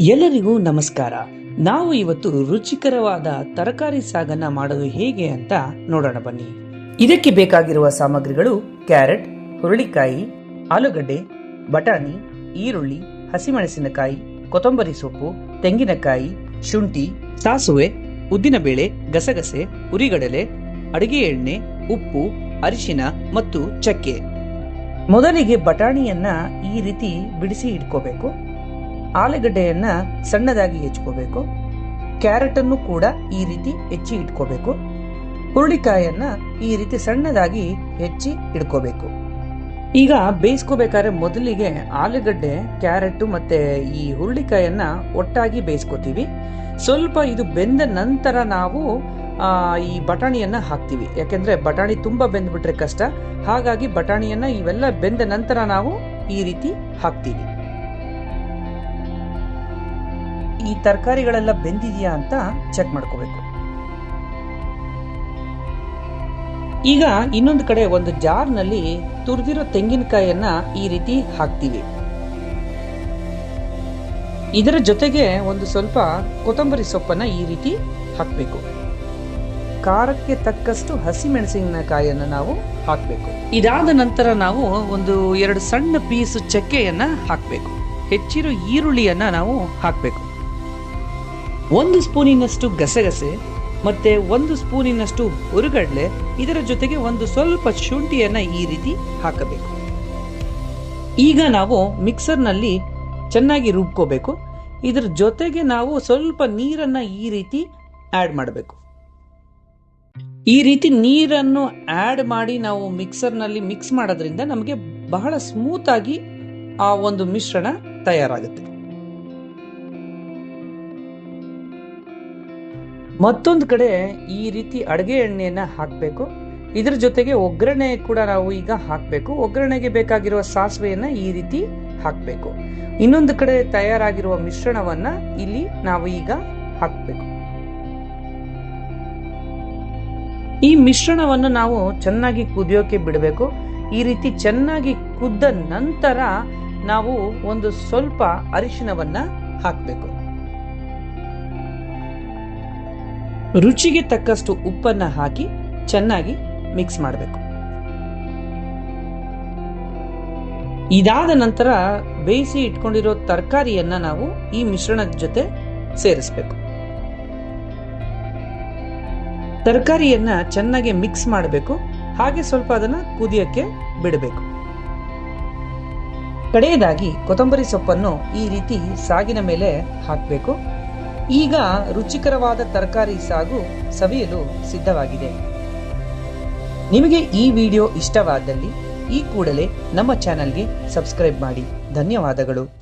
ಎಲ್ಲರಿಗೂ ನಮಸ್ಕಾರ. ನಾವು ಇವತ್ತು ರುಚಿಕರವಾದ ತರಕಾರಿ ಸಾಗನ್ನ ಮಾಡೋದು ಹೇಗೆ ಅಂತ ನೋಡೋಣ ಬನ್ನಿ. ಇದಕ್ಕೆ ಬೇಕಾಗಿರುವ ಸಾಮಗ್ರಿಗಳು ಕ್ಯಾರೆಟ್, ಹುರುಳಿಕಾಯಿ, ಆಲೂಗಡ್ಡೆ, ಬಟಾಣಿ, ಈರುಳ್ಳಿ, ಹಸಿಮೆಣಸಿನಕಾಯಿ, ಕೊತ್ತಂಬರಿ ಸೊಪ್ಪು, ತೆಂಗಿನಕಾಯಿ, ಶುಂಠಿ, ಸಾಸುವೆ, ಉದ್ದಿನಬೇಳೆ, ಗಸಗಸೆ, ಉರಿಗಡಲೆ, ಅಡಿಗೆ ಎಣ್ಣೆ, ಉಪ್ಪು, ಅರಿಶಿನ ಮತ್ತು ಚಕ್ಕೆ. ಮೊದಲಿಗೆ ಬಟಾಣಿಯನ್ನ ಈ ರೀತಿ ಬಿಡಿಸಿ ಇಟ್ಕೋಬೇಕು. ಆಲೂಗಡ್ಡೆಯನ್ನ ಸಣ್ಣದಾಗಿ ಹೆಚ್ಕೋಬೇಕು. ಕ್ಯಾರೆಟ್ ಅನ್ನು ಕೂಡ ಈ ರೀತಿ ಹೆಚ್ಚಿ ಇಟ್ಕೋಬೇಕು. ಹುರುಳಿಕಾಯನ್ನ ಈ ರೀತಿ ಸಣ್ಣದಾಗಿ ಹೆಚ್ಚಿ ಇಟ್ಕೋಬೇಕು. ಈಗ ಬೇಯಿಸ್ಕೋಬೇಕಾದ್ರೆ ಮೊದಲಿಗೆ ಆಲೂಗಡ್ಡೆ, ಕ್ಯಾರೆಟ್ ಮತ್ತೆ ಈ ಹುರುಳಿಕಾಯನ್ನ ಒಟ್ಟಾಗಿ ಬೇಯಿಸ್ಕೋತೀವಿ. ಸ್ವಲ್ಪ ಇದು ಬೆಂದ ನಂತರ ನಾವು ಈ ಬಟಾಣಿಯನ್ನ ಹಾಕ್ತೀವಿ. ಯಾಕೆಂದ್ರೆ ಬಟಾಣಿ ತುಂಬಾ ಬೆಂದ್ಬಿಟ್ರೆ ಕಷ್ಟ. ಹಾಗಾಗಿ ಬಟಾಣಿಯನ್ನ ಇವೆಲ್ಲ ಬೆಂದ ನಂತರ ನಾವು ಈ ರೀತಿ ಹಾಕ್ತೀವಿ. ಈ ತರಕಾರಿಗಳೆಲ್ಲ ಬೆಂದಿದೆಯಾ ಅಂತ ಚೆಕ್ ಮಾಡ್ಕೋಬೇಕು. ಈಗ ಇನ್ನೊಂದು ಕಡೆ ಒಂದು ಜಾರ್ನಲ್ಲಿ ತುರಿದಿರೋ ತೆಂಗಿನಕಾಯಿಯನ್ನ ಈ ರೀತಿ ಹಾಕ್ತೀವಿ. ಇದರ ಜೊತೆಗೆ ಒಂದು ಸ್ವಲ್ಪ ಕೊತ್ತಂಬರಿ ಸೊಪ್ಪನ್ನ ಈ ರೀತಿ ಹಾಕಬೇಕು. ಖಾರಕ್ಕೆ ತಕ್ಕಷ್ಟು ಹಸಿ ಮೆಣಸಿನಕಾಯಿಯನ್ನು ನಾವು ಹಾಕಬೇಕು. ಇದಾದ ನಂತರ ನಾವು ಒಂದು ಎರಡು ಸಣ್ಣ ಪೀಸ್ ಚಕ್ಕೆಯನ್ನ ಹಾಕಬೇಕು. ಹೆಚ್ಚಿರೋ ಈರುಳ್ಳಿಯನ್ನ ನಾವು ಹಾಕಬೇಕು. ಒಂದು ಸ್ಪೂನಿನಷ್ಟು ಗಸಗಸೆ ಮತ್ತೆ ಒಂದು ಸ್ಪೂನಿನಷ್ಟು ಉರುಗಡ್ಲೆ, ಇದರ ಜೊತೆಗೆ ಒಂದು ಸ್ವಲ್ಪ ಶುಂಠಿಯನ್ನ ಈ ರೀತಿ ಹಾಕಬೇಕು. ಈಗ ನಾವು ಮಿಕ್ಸರ್ನಲ್ಲಿ ಚೆನ್ನಾಗಿ ರುಬ್ಕೋಬೇಕು. ಇದರ ಜೊತೆಗೆ ನಾವು ಸ್ವಲ್ಪ ನೀರನ್ನ ಈ ರೀತಿ ಆಡ್ ಮಾಡಬೇಕು. ಈ ರೀತಿ ನೀರನ್ನು ಆಡ್ ಮಾಡಿ ನಾವು ಮಿಕ್ಸರ್ನಲ್ಲಿ ಮಿಕ್ಸ್ ಮಾಡೋದ್ರಿಂದ ನಮಗೆ ಬಹಳ ಸ್ಮೂತ್ ಆಗಿ ಆ ಒಂದು ಮಿಶ್ರಣ ತಯಾರಾಗುತ್ತೆ. ಮತ್ತೊಂದು ಕಡೆ ಈ ರೀತಿ ಅಡುಗೆ ಎಣ್ಣೆಯನ್ನು ಹಾಕಬೇಕು. ಇದರ ಜೊತೆಗೆ ಒಗ್ಗರಣೆ ಕೂಡ ನಾವು ಈಗ ಹಾಕಬೇಕು. ಒಗ್ಗರಣೆಗೆ ಬೇಕಾಗಿರುವ ಸಾಸಿವೆಯನ್ನ ಈ ರೀತಿ ಹಾಕಬೇಕು. ಇನ್ನೊಂದು ಕಡೆ ತಯಾರಾಗಿರುವ ಮಿಶ್ರಣವನ್ನ ಇಲ್ಲಿ ನಾವು ಈಗ ಹಾಕಬೇಕು. ಈ ಮಿಶ್ರಣವನ್ನು ನಾವು ಚೆನ್ನಾಗಿ ಕುದಿಯೋಕೆ ಬಿಡಬೇಕು. ಈ ರೀತಿ ಚೆನ್ನಾಗಿ ಕುದ್ದ ನಂತರ ನಾವು ಒಂದು ಸ್ವಲ್ಪ ಅರಿಶಿನವನ್ನ ಹಾಕಬೇಕು. ರುಚಿಗೆ ತಕ್ಕಷ್ಟು ಉಪ್ಪನ್ನ ಹಾಕಿ ಚೆನ್ನಾಗಿ ಮಿಕ್ಸ್ ಮಾಡಬೇಕು. ಇದಾದ ನಂತರ ಬೇಯಿಸಿ ಇಟ್ಕೊಂಡಿರೋ ತರಕಾರಿಯನ್ನ ನಾವು ಈ ಮಿಶ್ರಣದ ಜೊತೆ ಸೇರಿಸಬೇಕು. ತರಕಾರಿಯನ್ನ ಚೆನ್ನಾಗಿ ಮಿಕ್ಸ್ ಮಾಡಬೇಕು. ಹಾಗೆ ಸ್ವಲ್ಪ ಅದನ್ನ ಕುದಿಯಕ್ಕೆ ಬಿಡಬೇಕು. ಕಡೆಯದಾಗಿ ಕೊತ್ತಂಬರಿ ಸೊಪ್ಪನ್ನು ಈ ರೀತಿ ಸಾಗಿನ ಮೇಲೆ ಹಾಕಬೇಕು. ಈಗ ರುಚಿಕರವಾದ ತರಕಾರಿ ಸಾಗು ಸವಿಯಲು ಸಿದ್ಧವಾಗಿದೆ. ನಿಮಗೆ ಈ ವಿಡಿಯೋ ಇಷ್ಟವಾದಲ್ಲಿ ಈ ಕೂಡಲೇ ನಮ್ಮ ಚಾನಲ್ಗೆ ಸಬ್ಸ್ಕ್ರೈಬ್ ಮಾಡಿ. ಧನ್ಯವಾದಗಳು.